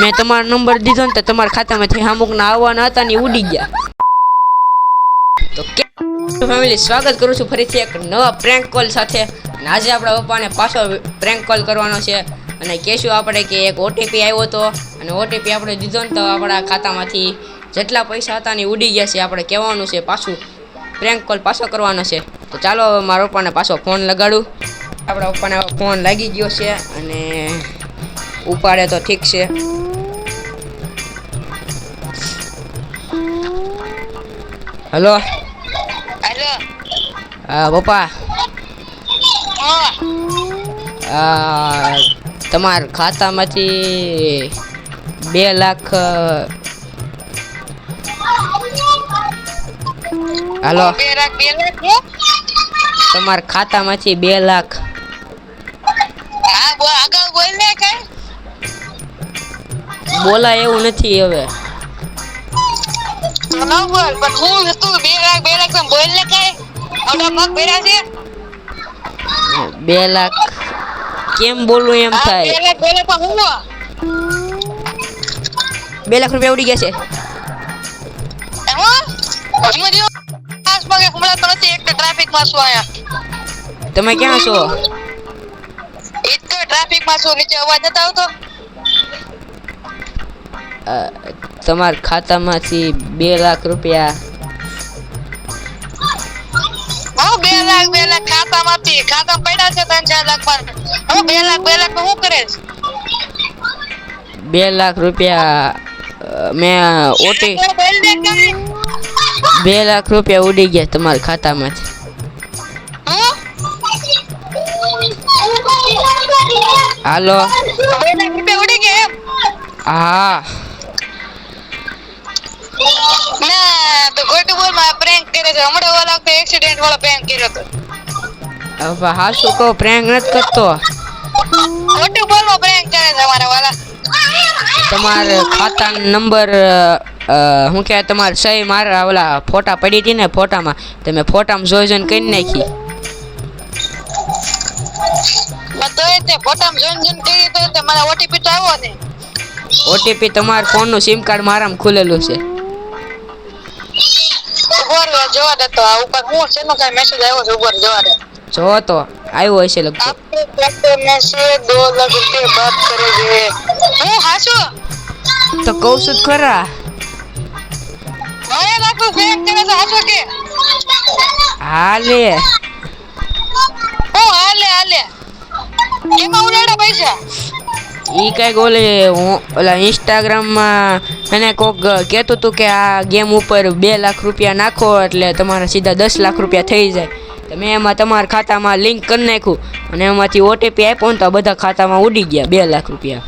મેં તમારો નંબર દીધો ને તમારા ખાતામાંથી અમુકના આવવાના હતા ને ઉડી ગયા. તો કે ફેમિલી સ્વાગત કરું છું ફરીથી એક નવા પ્રેન્ક કોલ સાથે. આજે આપણા પપ્પાને પાછો પ્રેન્ક કોલ કરવાનો છે. અને કહેશું આપણે કે એક ઓટીપી આવ્યો હતો. અને ઓટીપી આપણે દીધો ને તો આપણા ખાતામાંથી જેટલા પૈસા હતા ને ઉડી ગયા છે. આપણે કહેવાનું છે પાછું પ્રેન્ક કોલ પાછો કરવાનો છે. તો ચાલો, મારા પપ્પાને પાછો ફોન લગાડું. આપણા પપ્પાને ફોન લાગી ગયો છે અને ઉપાડે તો ઠીક છે. હલો? હલો. હા પપ્પા. તમારા ખાતામાંથી બે લાખ હલો? તમારા ખાતામાંથી બે લાખ. અગાઉ બોલ ને કે બોલાય એવું નથી હવે. ન બોલ પણ હું તું બે લાખ બે લાખ બોલ ને કે આવડા પગ ભર્યા છે. બે લાખ. કેમ બોલું એમ થાય? બે લાખ બે લાખ હું બે લાખ રૂપિયા ઉડી ગયા છે. તમે ક્યાં ધીમે ટ્રાફિકમાં નીચે અવાજ નથી આવતો? તમારા ખાતામાંથી બે લાખ રૂપિયા. હું બે લાખ બે લાખ ખાતામાંથી. ખાતા પડ્યા છે ત્રણ ચાર લાખમાં હું બે લાખ બે લાખ શું કરે બે લાખ રૂપિયા મેં ઓટી. બે લાખ રૂપિયા ઉડી ગયા તમારા ખાતામાંથી. હાલો બે લાખ રૂપિયા ઉડી ગયા એમ હા ના તો ખોટું બોલમાં પ્રેન્ક કરે છે. હમણાં ઓલા વખતે એક્સિડન્ટ વાળો પ્રેન્ક કર્યો હતો. હવે હા શું કહું પ્રેન્ક નથી કરતો. ખોટું બોલમાં પ્રેન્ક કરે છે અમારા વાલા. તમારા ખાતાનો નંબર શું કહેવાય તમારે સહી મારા ઓલા ફોટા પડી હતી ને ફોટામાં તમે ફોટામાં જોઈ જોઈને કરી નાખી. તે ફોટામાં જોઈન જોઈન કેવી રીતે તે મને ઓટીપી તો આવો ને. ઓટીપી તમારા ફોનનું સિમ કાર્ડ મારામાં ખુલેલું છે. ઊભો જોવા દે તો. આ ઉપર હું છે નો કાઈ મેસેજ આવ્યો છે ઊભો જોવા દે. જો તો આવ્યો હશે લગભગ. આપકે મેસેજ 2 લાખ રૂપિયા બાત કરોગે હું હાચો? તો કહું છું ખરા. હાલે. ઓ હાલે હાલે. કેમાં ઉડાડે પૈસા ઈ કંઈક ઓલે હું ઓલા ઇન્સ્ટાગ્રામમાં એને કોક કહેતું હતું કે આ ગેમ ઉપર બે લાખ રૂપિયા નાખો એટલે તમારા સીધા દસ લાખ રૂપિયા થઈ જાય. તો મેં એમાં તમારા ખાતામાં લિંક કરી નાખ્યું અને એમાંથી ઓટીપી આપ્યો ને તો બધા ખાતામાં ઉડી ગયા બે લાખ રૂપિયા.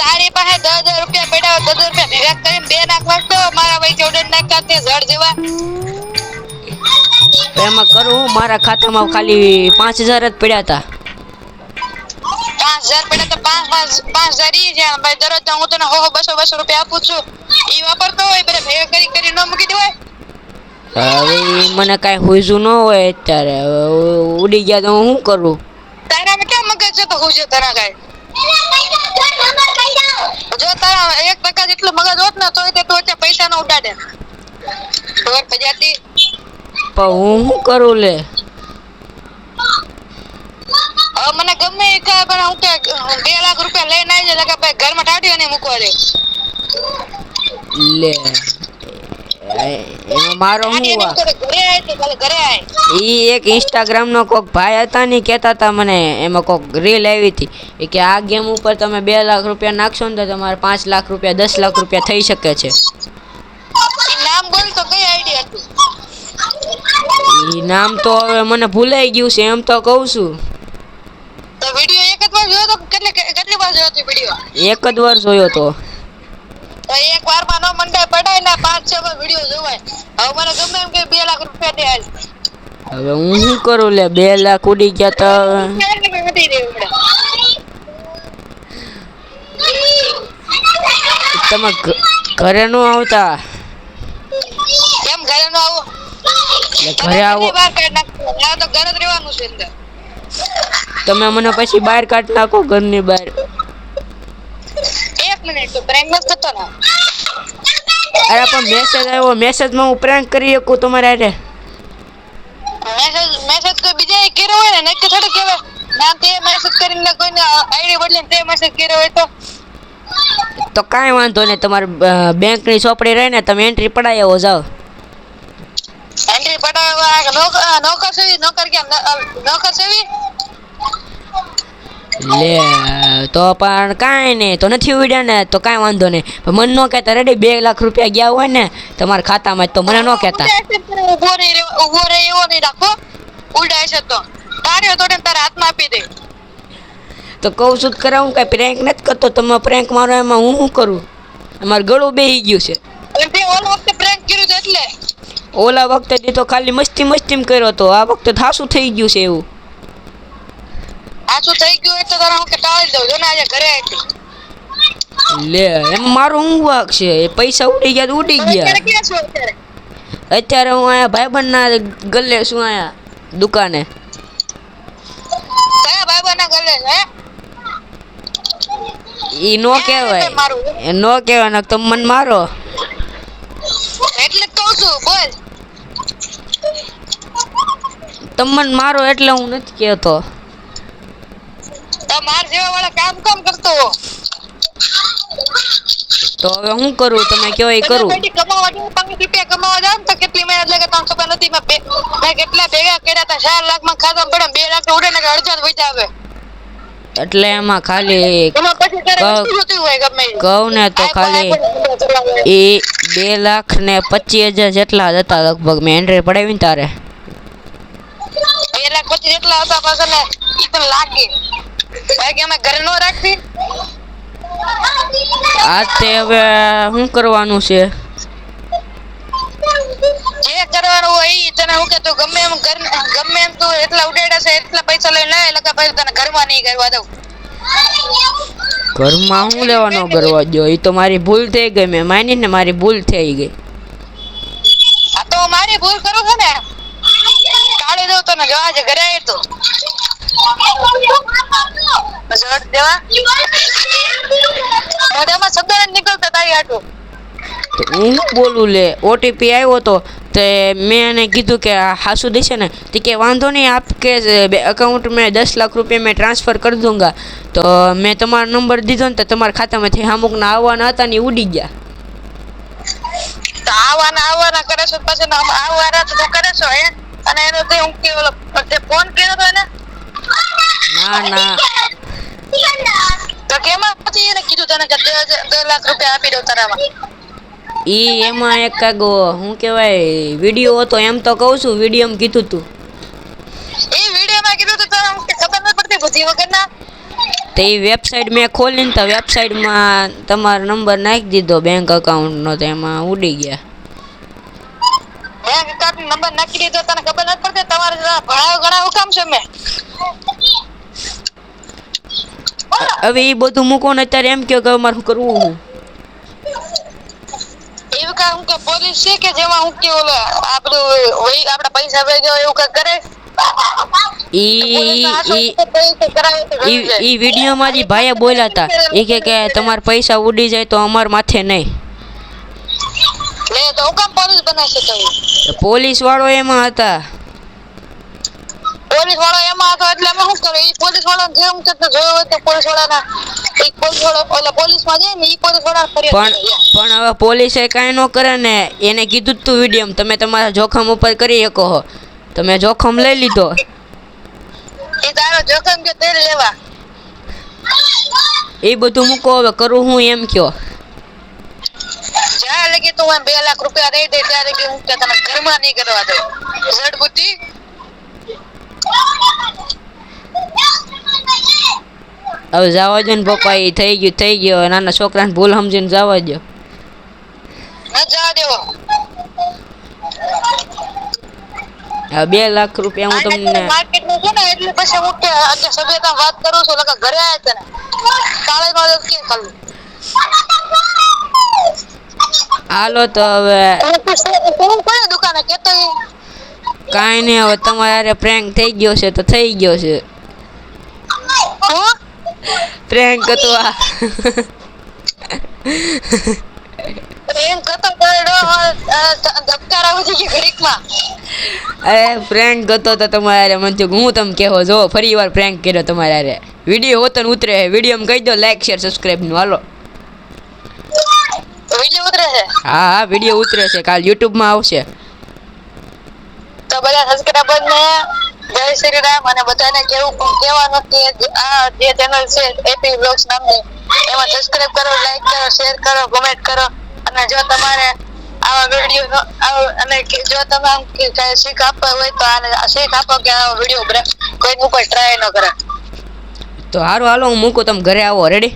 તારી પાસે દસ હજાર રૂપિયા પડ્યા દસ રૂપિયા ભેગા કરીને બે નાખવા તો મારા ભાઈ જોડે નાખતા તે જળ જેવા. એમાં કરું મારા ખાતામાં ખાલી પાંચ હજાર જ પડ્યા હતા. હજાર પડ્યા તો પાંચ પાંચ હજાર ઈ છે ભાઈ દરરોજ હું તને હો બસો બસો રૂપિયા આપું છું. ઈ વાપરતો હોય બધા ભેગા કરી કરી ન મૂકી દેવાય. હવે મને કાઈ હુજું ન હોય અત્યારે. ઉડી ગયા તો હું શું કરું? તારા કેમ મગજ છે તો હુજે તારા કાઈ? જો તારા એક ટકા જેટલું મગજ હોત ને તો તે તું અત્યારે પૈસા નો ઉડાડે. ખબર પજાતી. પણ હું શું કરું લે? મને ગમે એ પણ હું કે બે લાખ રૂપિયા લઈને આવી જાય કે ભાઈ ઘરમાં ટાઢીઓ અને મૂકવા દે. લે એમાં મારો હું ઈ એક ઇન્સ્ટાગ્રામ નો કોક ભાઈ હતા ને કહેતા હતા મને એમાં કોક રીલ આવી હતી. કે આ ગેમ ઉપર તમે બે લાખ રૂપિયા નાખશો ને તો તમારે પાંચ લાખ રૂપિયા દસ લાખ રૂપિયા થઈ શકે છે. નામ બોલ તો કઈ આઈડિયા હતું નામ તો હવે મને ભૂલાઈ ગયું છે એમ તો કહું છું તો વિડિયો એક જ વાર જોયો તો કેટલી કેટલી વાર જોયો તો વિડિયો એક જ વાર જોયો તો. એક વારમાં નો મંડાય પડાય ને પાંચ છ વાર વિડિયો જોવાય. હવે મને ગમે એમ કે બે લાખ રૂપિયા દે હવે હું શું કરું લે બે લાખ ઉડી ગયા તો? તમે ઘરે નો આવતા? કેમ ઘરે નો આવો? ઘરે આવો. તો ઘરે જ રહેવાનું છે અંદર. તમે મને પછી બહાર કાઢ નાખો ઘરની બહાર. મિનિટ પ્રેમ થતો ને. અરે પણ મેસેજ આવ્યો. મેસેજમાં હું પ્રેન્ક કરી શકું તમારે અરે મેસેજ મેસેજ કોઈ બીજાએ કર્યો હોય ને નક્કી થોડું કહેવાય. ના તે મેસેજ કરીને કોઈને આઈડી બદલીને તે મેસેજ કર્યો હોય તો. તો કાંઈ વાંધો નહીં. તમારે બેંકની ચોપડી રહીને તમે એન્ટ્રી પડાવી આવો જાઓ. એન્ટ્રી પડાવવા નોકર નોકર સેવી નોકર કેમ નોકર સેવી? લે તો પણ કાંઈ નહીં તો નથી ઉડ્યા ને તો કાંઈ વાંધો નહીં. પણ મને ન કહેતા રેડી બે લાખ રૂપિયા ગયા હોય ને તમારા ખાતામાં તો મને ન કહેતા. ઊભો રહી રે- ઊભો રહે એવો નહીં રાખો. ઉલટાય છે તો. તારે તોડે તારા હાથમાં આપી દે. તો કહું છું કરે હું કાંઈ પ્રેન્ક નથી કરતો. તમે પ્રેન્ક મારો એમાં હું શું કરું? અમારું ગળું બેહી ગયું છે. વખતે પ્રેન્ક કર્યું એટલે. ઓલા વખતે તો ખાલી મસ્તી મસ્તી કર્યો હતો આ વખતે થાસું થઈ ગયું છે એવું. આછું થઈ ગયું એટલે તારા હું કે ટાળી દઉં. જો ને આજે ઘરે આવી લે એમ મારું હું વાક છે. એ પૈસા ઉડી ગયા તો ઉડી ગયા. અત્યારે હું આયા અહીંયા ભાઈબંધના ગલ્લે છું અહીંયા દુકાને. કયા ભાઈબંધના ઘરે છે હે? એ નો કહેવાય. મારું? એ નો કહેવાય ને તમે મને મારો. એટલે કહું છું બોલ. તમને મને મારો એટલે હું નથી કહેતો. તો માર જેવા વાળા કામ કામ કરતો હો. તો હવે હું કરું? તમે કયો એ તમે કરું? બેટી કમાવા જાઓ, પાંચ રૂપિયા કમાવા જાઓ ને તો કેટલી મહેનત લાગે? તમને ખબર નથી મેં બે- મેં કેટલા ભેગા કર્યા હતા ચાર લાખમાં ખાતા પડે બે લાખ ઉડે ને કે અડધા જ વૈધા આવે એટલે એમાં ખાલી એમાં પછી ત્યારે કહું- વસ્તુ જોતી હોય ગમે એ. કહું ને તો આઈ ખાલી પણ- આઈ પણ- એ બે લાખ ને પચીસ હજાર જેટલા જ હતા લગભગ. મેં એન્ટ્રી પડાવી ને તારે. બે લાખ પચીસ જેટલા હતા પાછા ને ઈ તો લાગે. બાકી અમે ઘરે નો રાખતી આજ તે હવે શું કરવાનું છે? જે કરવાનું હોય તને હું કે તું ગમે એમ ઘર ગમે એમ તું એટલા ઉડાડ્યા છે એટલા પૈસા લઈને લાવે એટલે પછી તને ઘરમાં નહીં કરવા દઉં. ઘરમાં હું લેવાનો કરવા જો એ તો મારી ભૂલ થઈ ગઈ મેં માની ને મારી ભૂલ થઈ ગઈ. આ તો મારી ભૂલ કરું છું ને. કાઢી દઉં તને જવા ઘરે તો ઝડ દેવા. હવે એમાં શબ્દ નથી નીકળતા તારી હાટુ. તો હું શું બોલું લે? ઓટીપી આવ્યો તો તે મેં એને કીધું કે આ હાસુ દેશે ને તે કે વાંધો નહીં આપ કે અકાઉન્ટ મેં દસ લાખ રૂપિયા મેં ટ્રાન્સફર કરી દૂંગા તો મેં તમારો નંબર દીધો ને તો તમારા ખાતામાંથી અમુકના આવવાના હતા ને એ ઉડી ગયા. તો આવવાના આવવાના કરે છો પછી આમ આવવાના તો તું કરે છો હે? અને એનો તે હું કે ઓલો તે ફોન કર્યો તો એને? ના ના તો કેમાં પછી એને કીધું તને કે દસ દસ લાખ રૂપિયા આપી દઉં તારામાં એ એમાં એક કાંઈક શું કહેવાય વીડિયો હતો એમ તો કહું છું વિડીયોમાં કીધું તું એ વિડીયોમાં કીધું તો તને હું કે ખબર નથી પડતી બુદ્ધિ વગરના તો એ વેબસાઇટ મેં ખોલીને તો વેબસાઇટમાં તમારો નંબર નાખી દીધો બેંક અકાઉન્ટનો તો એમાં ઉડી ગયા બેંક એકાઉન્ટ નંબર નાખી દીધો તને ખબર નથી પડતી તમારે જરા ભણાવ ગણાવ કામ છે મેં હવે એ બધું મૂકો ને અત્યારે એમ કે હવે મારે શું કરવું હું? એવું કામ કે પોલીસ છે કે જેમાં હું કે ઓલો આપણો વહી આપડા પૈસા વહી ગયો એવું કાંઈ કરે? ઈ વિડીયોમાં જે ભાઈએ બોલ્યા હતા. એ કે કે તમારા પૈસા ઉડી જાય તો અમાર માથે નહીં. પોલીસ વાળો એમાં હતા. પોલીસ વાળો એમાં હતો એટલે અમે શું કરે ઈ પોલીસવાળા જે હું તમને જોયો હોય તો પોલીસ વાળાના એક પોલીસ વાળો ઓલા પોલીસમાં જાય ને ઈ પોલીસવાળા ફરિયાદ પણ કરે. પણ હવે પોલીસે કાંઈ ન કરે ને એને કીધું જ તું વિડીયોમાં તમે તમારા જોખમ ઉપર કરી શકો છો તમે જોખમ લઈ લીધો. ઈ તારો જોખમ કે તેલ લેવા. એ બધું મૂકો હવે કરું હું એમ કયો. જ્યાં લગી તું એમ બે લાખ રૂપિયા દઈ દે ત્યારે કે હું કે તને ઘરમાં નહીં કરવા દઉં. ઝડ બુદ્ધિ હવે જવા જો ને પપ્પા એ થઈ ગયું થઈ ગયો. નાના છોકરાને ભૂલ સમજીને જવા હવે બે લાખ રૂપિયા હું તમને હાલો તો હવે દુકાને કેતો કાંઈ નહીં હવે તમારે પ્રેન્ક થઈ ગયો છે તો થઈ ગયો છે. પ્રેન્ક હતો આ અરે પ્રેન્ક હતો તો તમારે મને હું તમે કહેવો જો ફરી વાર પ્રેન્ક કર્યો તમારે વીડિયો હોતો ને ઉતરે વીડિયો કહી દો લાઈક શેર સબસ્ક્રાઈબનું. હાલો. ઉતરે છે? હા હા વીડિયો ઉતરે છે કાલ યુટ્યુબમાં આવશે. તો બધા સબસ્ક્રાઇબર ને જય શ્રી રામ અને બધાને કેવું કહેવાનું કે આ જે ચેનલ છે એપી બ્લોગ્સ નામની એમાં સબસ્ક્રાઇબ કરો લાઈક કરો શેર કરો કોમેન્ટ કરો. અને જો તમારે આવા વીડિયો અને જો તમે આમ શીખ આપવા હોય તો આને શીખ આપો કે આવા વીડિયો કોઈ ઉપર ટ્રાય ન કરે. તો હારું હાલો હું મૂકું તમે ઘરે આવો રેડી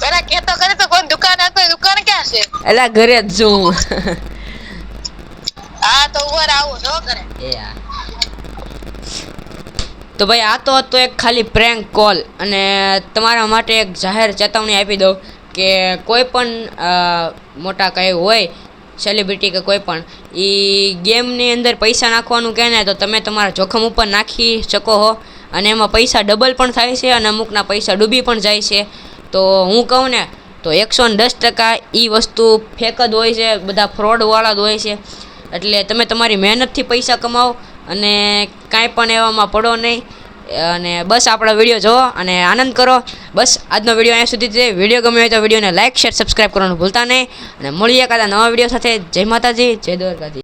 પેલા કેતો કરે તો કોઈ દુકાન હતો દુકાન ક્યાં છે? એલા ઘરે જ છું. હું. તો ઉપર આવું જો કરે. તો ભાઈ, આ તો હતો એક ખાલી પ્રેન્ક કોલ અને તમારા માટે એક જાહેર ચેતવણી આપી દઉં કે કોઈ પણ મોટા કંઈ હોય સેલિબ્રિટી કે કોઈ પણ એ ગેમની અંદર પૈસા નાખવાનું કહે ને તો તમે તમારા જોખમ ઉપર નાખી શકો હો અને એમાં પૈસા ડબલ પણ થાય છે અને અમુકના પૈસા ડૂબી પણ જાય છે તો હું કહું ને, તો એકસો ને દસ ટકા એ વસ્તુ ફેક જ હોય છે, બધા ફ્રોડવાળા જ હોય છે એટલે તમે તમારી મહેનતથી પૈસા કમાવો અને કાંઈ પણ એવામાં પડો નહીં. અને બસ આપણો વીડિયો જુઓ અને આનંદ કરો. બસ આજનો વીડિયો અહીંયા સુધી છે. વીડિયો ગમ્યો હોય તો વિડીયોને લાઇક શેર, સબસ્ક્રાઈબ કરવાનું ભૂલતા નહીં. અને મળીએ કાલે નવા વીડિયો સાથે. જય માતાજી, જય દ્વારકાજી